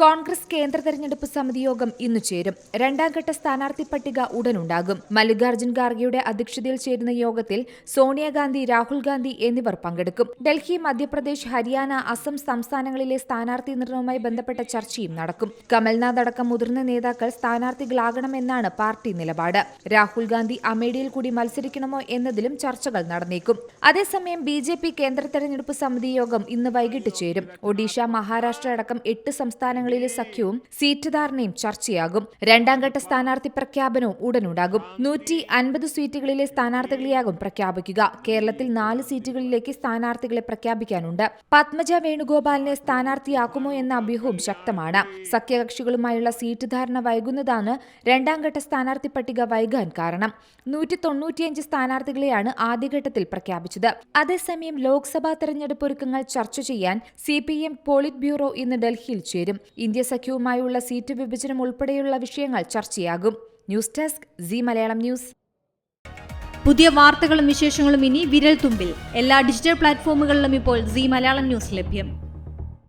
കോൺഗ്രസ് കേന്ദ്ര തെരഞ്ഞെടുപ്പ് സമിതി യോഗം ഇന്ന് ചേരും. രണ്ടാം ഘട്ട സ്ഥാനാർത്ഥി പട്ടിക ഉടനുണ്ടാകും. മല്ലികാർജുൻ ഖാർഗെയുടെ അധ്യക്ഷതയിൽ ചേരുന്ന യോഗത്തിൽ സോണിയാഗാന്ധി രാഹുൽ ഗാന്ധി എന്നിവർ പങ്കെടുക്കും. ഡൽഹി മധ്യപ്രദേശ് ഹരിയാന അസം സംസ്ഥാനങ്ങളിലെ സ്ഥാനാർത്ഥി നിർണയവുമായി ബന്ധപ്പെട്ട ചർച്ചയും നടക്കും. കമൽനാഥ് അടക്കം മുതിർന്ന നേതാക്കൾ സ്ഥാനാർത്ഥികളാകണമെന്നാണ് പാർട്ടി നിലപാട്. രാഹുൽ ഗാന്ധി അമേഠിയിൽ കൂടി മത്സരിക്കണമോ എന്നതിലും ചർച്ചകൾ നടന്നേക്കും. അതേസമയം ബി ജെ പി കേന്ദ്ര തെരഞ്ഞെടുപ്പ് സമിതി യോഗം ഇന്ന് വൈകിട്ട് ചേരും. ഒഡീഷ മഹാരാഷ്ട്ര അടക്കം എട്ട് സംസ്ഥാനങ്ങളിലെ സഖ്യവും സീറ്റ് ധാരണയും ചർച്ചയാകും. രണ്ടാം ഘട്ട സ്ഥാനാർത്ഥി പ്രഖ്യാപനവും ഉടനുണ്ടാകും. നൂറ്റി അൻപത് സീറ്റുകളിലെ സ്ഥാനാർത്ഥികളെയാകും പ്രഖ്യാപിക്കുക. കേരളത്തിൽ നാല് സീറ്റുകളിലേക്ക് സ്ഥാനാർത്ഥികളെ പ്രഖ്യാപിക്കാനുണ്ട്. പത്മജ വേണുഗോപാലിനെ സ്ഥാനാർത്ഥിയാക്കുമോ എന്ന അഭ്യൂഹവും ശക്തമാണ്. സഖ്യകക്ഷികളുമായുള്ള സീറ്റ് ധാരണ വൈകുന്നതാണ് രണ്ടാം ഘട്ട സ്ഥാനാർത്ഥി പട്ടിക വൈകാൻ കാരണം. നൂറ്റി തൊണ്ണൂറ്റിയഞ്ച് സ്ഥാനാർത്ഥികളെയാണ് ആദ്യഘട്ടത്തിൽ പ്രഖ്യാപിച്ചത്. അതേസമയം ലോക്സഭാ തെരഞ്ഞെടുപ്പ് ഒരുക്കങ്ങൾ ചർച്ച ചെയ്യാൻ C P M polit bureau ഇന്ന് ഡൽഹിയിൽ ചേരും. ഇന്ത്യ സഖ്യവുമായുള്ള സീറ്റ് വിഭജനം ഉൾപ്പെടെയുള്ള വിഷയങ്ങൾ ചർച്ചയാകും. News desk C Malayalam news. പുതിയ വാർത്തകളും വിശേഷങ്ങളും ഇനി വിരൽ തുമ്പിൽ എല്ലാ ഡിജിറ്റൽ പ്ലാറ്റ്ഫോമുകളിലും ഇപ്പോൾ സി മലയാളം ന്യൂസ് ലഭ്യം.